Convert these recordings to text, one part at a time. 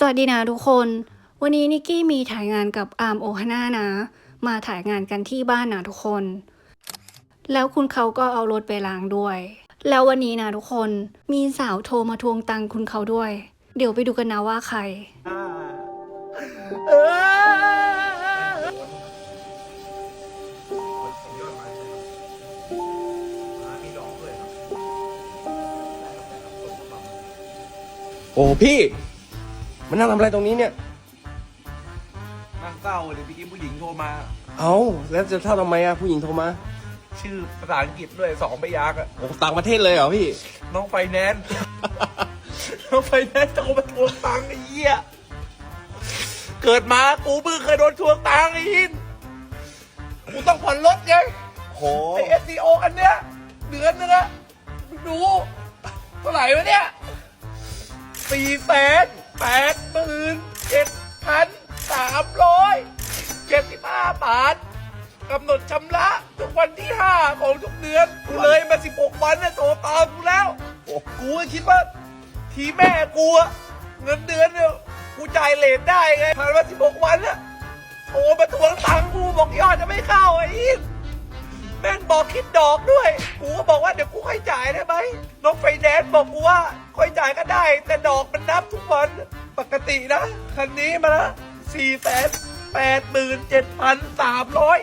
สวัสดีนะทุกคน วันนี้นิกกี้มีถ่ายงานกับอาร์มโอฮาน่านะ มาถ่ายงานกันที่บ้านนะทุกคน แล้วคุณเขาก็เอารถไปล้างด้วย แล้ววันนี้นะทุกคนมีสาวโทรมาทวงตังคุณเขาด้วย เดี๋ยวไปดูกันนะว่าใคร โอ้พี่ มันนั่งทำอะไรตรงนี้เนี่ย นั่งเศร้าเลยพี่ผู้หญิงโทรมา เอาแล้วจะเท่าทำไมอะผู้หญิงโทรมาชื่อภาษาอังกฤษด้วยสองพยางค์อะโอ้ต่างประเทศเลยเหรอพี่ น้องไฟแนนซ์ น้องไฟแนนซ์โทรมาทวงตังค์ไอ้เหี้ย เกิดมากูเพิ่งเคยโดนทวงตังค์ไอ้หินกูต้องผ่อนรถไงโหไอเอสซีโออันเนี้ยเดือนนึงอะมึงดูเท่าไหร่วะเนี่ยสี่แสน แปดหมื่นเจ็ดพันสามร้อยเจ็ดสิบห้าบาทกำหนดชำระทุกวันที่ห้าของทุกเดือนกูเลยมาสิบหกวันเนี่ยโทรตามกูแล้วกูก็คิดว่า ทีแม่กูอะเงินเดือนเนี่ยกูจ่ายเลทได้ไงผ่านมาสิบหกวันอะโทรมาทวงตังค์กูบอกยอดจะไม่เข้าไอ้ ม่งบอกคิดดอกด้วย กูก็บอกว่าเดี๋ยวกูค่อยจ่ายได้ไหมน้องไฟแนนซ์บอกกูว่าค่อยจ่ายก็ได้ แต่ดอกมันนับทุกวันปกตินะ คันนี้มาละสี่แสนแปดหมื่นเจ็ดพันสามร้อย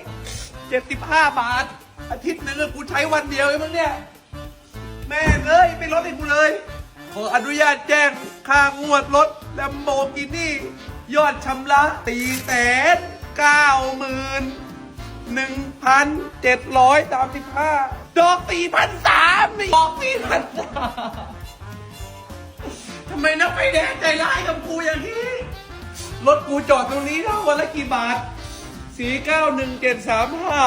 เจ็ดสิบห้าบาท อาทิตย์หนึงกูใช้วันเดียวเองมั้งเนี่ย แม่งเอ้ยไม่ลดให้กูเลย ขออนุญาตแจ้งค่างวดรถแลมโบกินี่ ยอดชำระตีแสนเก้าหมื่น หนึ่งพันเจ็ดร้อยสามสิบห้าดอกสี่พันสามดอกสี่พันสามทำไมนักไฟแดงใจร้ายกับกูอย่างนี้ รถกูจอดตรงนี้เท่าวันละกี่บาทสี่เก้าหนึ่งเจ็ดสามห้า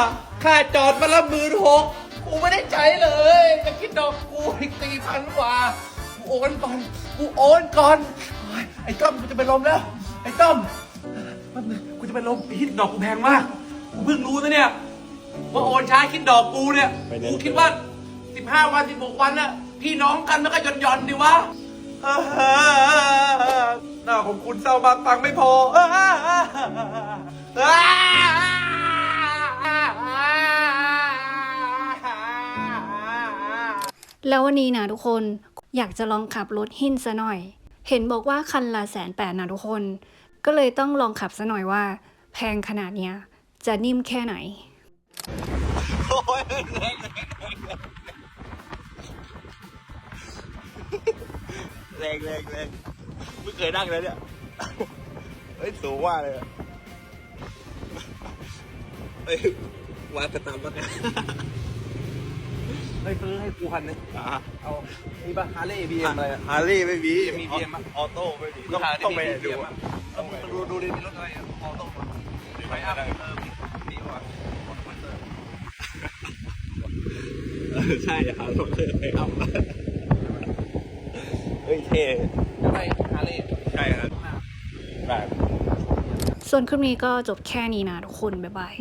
ค่าจอดมาละหมื่นหกกูไม่ได้ใจเลยจะคิดดอกกูอีกสี่พันกว่า กูโอนก่อน กูโอนก่อน ไอ้ต้อมกูจะเป็นลมแล้ว ไอ้ต้อมกูจะเป็นลมไอ้ฮิตดอกกูแพงมาก เพิ่งรู้นะเนี่ยว่าโอนช้าคิดดอกกูเนี่ยไปเน้น กูคิดว่า 15 วัน 16 วันน่ะพี่น้องกันมันก็หย่อนหย่อนๆดีวะเออหน้าของคุณเศร้ามากตังค์ไม่พอเออแล้ววันนี้นะทุกคนอยากจะลองขับรถหินซะหน่อย เห็นบอกว่าคันละแสนแปดนะทุกคน ก็เลยต้องลองขับซะหน่อยว่า แพงขนาดเนี้ย จะนิ่มแค่ไหน แรงแรงแรงไม่เคยนั่งเลยเนี่ยเฮ้ยสูงมากเลยอะเฮ้ยวัดกระตำมากเฮ้ยซื้อให้กูคันนึงเอามีป่ะฮาร์เลย์บีเอ็มอะไรอะฮาร์เลี่ไม่มีมี BM ปะออโต้ไม่มีต้องต้องไปดูต้องดูดูดิมีรถอะไรออโต้ ไปอัพเออมีมีว่ะเออใช่หารถเลยไปอัพเฮ้ยเท่จะไปฮาร์เลย์ใช่ครับแบบส่วนคลิปนี้ก็จบแค่นี้นะทุกคน บ๊ายบาย